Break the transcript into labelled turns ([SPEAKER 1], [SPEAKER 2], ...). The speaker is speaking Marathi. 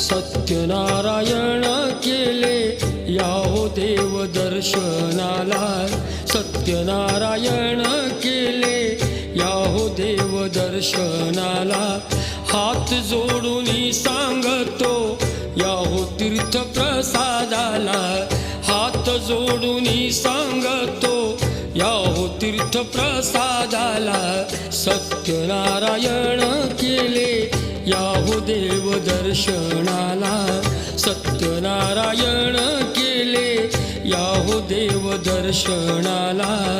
[SPEAKER 1] सत्यनारायण केले. याहो देव दर्शनाला सत्यनारायण केले. याहो देव दर्शनाला हात जोडून सांगतो. याहो तीर्थ प्रसादाला हात जोडून सांगतो. याहो तीर्थ प्रसादाला सत्यनारायण केले. दर्शनाला सत्यनारायण केले. याहो देव दर्शनाला